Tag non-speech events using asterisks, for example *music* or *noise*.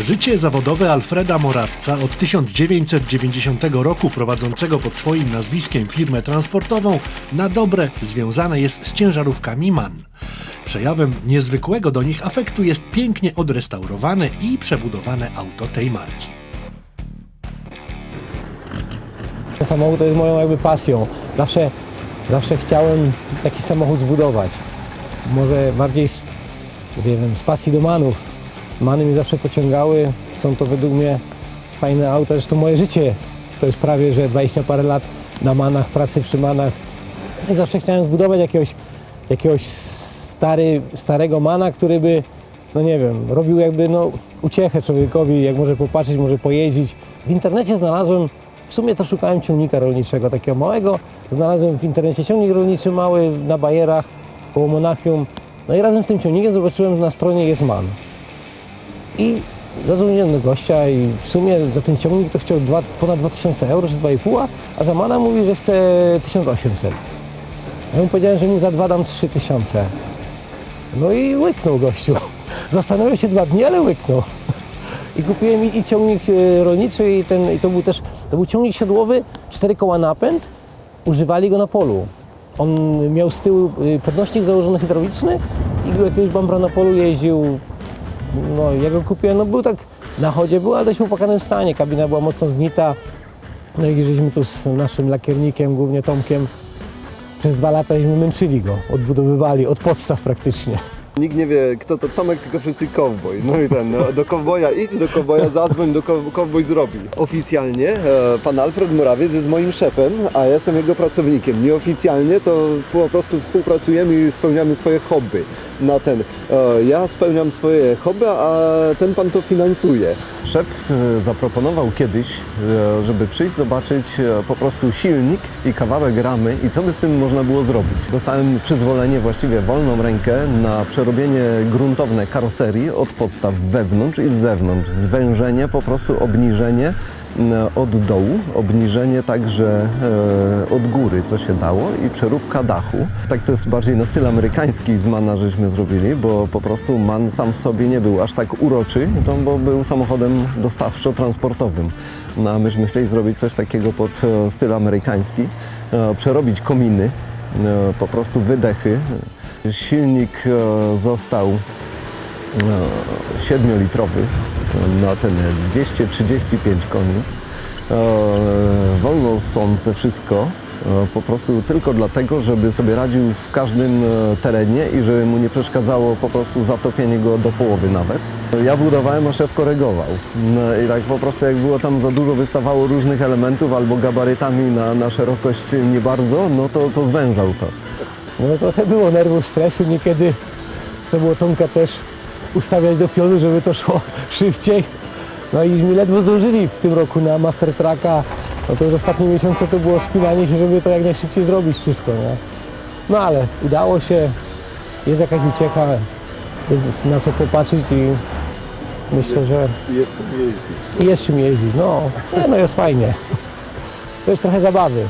Życie zawodowe Alfreda Morawca od 1990 roku prowadzącego pod swoim nazwiskiem firmę transportową na dobre związane jest z ciężarówkami MAN. Przejawem niezwykłego do nich afektu jest pięknie odrestaurowane i przebudowane auto tej marki. Samochód to jest moją jakby pasją. Zawsze, zawsze chciałem taki samochód zbudować. Może bardziej z, wiem, z pasji do manów. Many mnie zawsze pociągały. Są to według mnie fajne auta. Zresztą moje życie to jest prawie, że 20 parę lat na manach, pracy przy manach. I zawsze chciałem zbudować jakiegoś, jakiegoś stary, starego mana, który by, no nie wiem, robił jakby no, uciechę człowiekowi, jak może popatrzeć, może pojeździć. W internecie znalazłem, w sumie to szukałem ciągnika rolniczego, takiego małego. Znalazłem w internecie ciągnik rolniczy mały na bajerach koło Monachium. No i razem z tym ciągnikiem zobaczyłem, że na stronie jest man. I zadzwoniłem do gościa i w sumie za ten ciągnik to chciał dwa, ponad 2000 euro, czy 2,5, a za mana mówi, że chce 1800. Ja mu powiedziałem, że mu za dwa dam 3000. No i łyknął gościu. *laughs* Zastanawiał się dwa dni, ale łyknął. *laughs* I kupiłem i, i ciągnik e, rolniczy i, ten, i to był też, to był ciągnik siodłowy, cztery koła napęd, używali go na polu. On miał z tyłu y, podnośnik założony hydrauliczny i jakiegoś bambra na polu jeździł. No ja go kupiłem, no był tak na chodzie, był, ale dość w upłakanym stanie. Kabina była mocno zgnita. No i żeśmy tu z naszym lakiernikiem, głównie Tomkiem, przez dwa lata żeśmy męczyli go, odbudowywali od podstaw praktycznie. Nikt nie wie, kto to Tomek, tylko wszyscy kowboj. No i ten, no, do kowboja idź, do kowboja zadzwoń, do kow- kowboj zrobi. Oficjalnie e, pan Alfred Morawiec jest moim szefem, a ja jestem jego pracownikiem. Nieoficjalnie to po prostu współpracujemy i spełniamy swoje hobby. Na ten, e, ja spełniam swoje hobby, a ten pan to finansuje. Szef e, zaproponował kiedyś, e, żeby przyjść zobaczyć e, po prostu silnik i kawałek ramy i co by z tym można było zrobić. Dostałem przyzwolenie, właściwie wolną rękę na przerobienie gruntowne karoserii od podstaw wewnątrz i z zewnątrz. Zwężenie, po prostu obniżenie m, od dołu, obniżenie także e, od góry, co się dało i przeróbka dachu. Tak to jest bardziej na styl amerykański z Mana żeśmy zrobili, bo po prostu Man sam w sobie nie był aż tak uroczy, to, bo był samochodem dostawczo-transportowym. No, a myśmy chcieli zrobić coś takiego pod e, styl amerykański, e, przerobić kominy, e, po prostu wydechy. Silnik e, został 7-litrowy na ten 235 koni. E, Wolno sące wszystko, e, po prostu tylko dlatego, żeby sobie radził w każdym e, terenie i żeby mu nie przeszkadzało po prostu zatopienie go do połowy nawet. Ja budowałem, a szef korygował. No i tak po prostu jak było tam za dużo, wystawało różnych elementów albo gabarytami na, na szerokość nie bardzo, no to, to zwężał to. No trochę było nerwów, stresu, niekiedy trzeba było Tomka też ustawiać do pionu, żeby to szło *laughs* szybciej. No i mi ledwo zdążyli w tym roku na Master Tracka. No to już ostatnie miesiące to było spinanie się, żeby to jak najszybciej zrobić wszystko, nie? No ale udało się, jest jakaś uciecha, jest na co popatrzeć i myślę, że i jest czym jeździć. No, nie, no jest fajnie. To jest trochę zabawy.